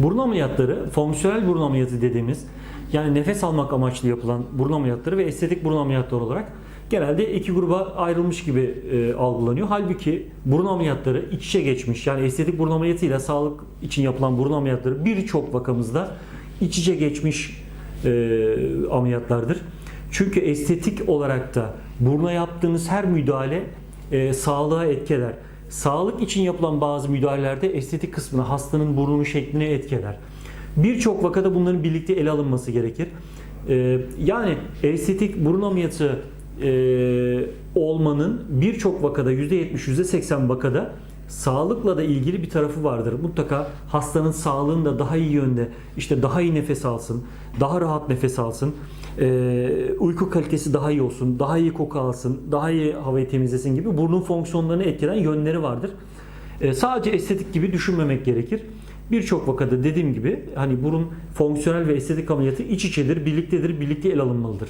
Burun ameliyatları, fonksiyonel burun ameliyatı dediğimiz yani nefes almak amaçlı yapılan burun ameliyatları ve estetik burun ameliyatları olarak genelde iki gruba ayrılmış gibi e, algılanıyor. Halbuki burun ameliyatları iç içe geçmiş. Yani estetik burun ameliyatıyla sağlık için yapılan burun ameliyatları birçok vakamızda iç içe geçmiş e, ameliyatlardır. Çünkü estetik olarak da buruna yaptığınız her müdahale e, sağlığa etkiler. Sağlık için yapılan bazı müdahalelerde estetik kısmını, hastanın burnunun şekline etkiler. Birçok vakada bunların birlikte ele alınması gerekir. E, yani estetik burun ameliyatı e, olmanın birçok vakada %70, %80 vakada sağlıkla da ilgili bir tarafı vardır. Mutlaka hastanın sağlığını da daha iyi yönde, işte daha iyi nefes alsın, daha rahat nefes alsın, e, uyku kalitesi daha iyi olsun, daha iyi koku alsın, daha iyi havayı temizlesin gibi burnun fonksiyonlarını etkilen yönleri vardır. E, sadece estetik gibi düşünmemek gerekir. Birçok vakada dediğim gibi hani burun fonksiyonel ve estetik ameliyatı iç içedir, birliktedir, birlikte ele alınmalıdır.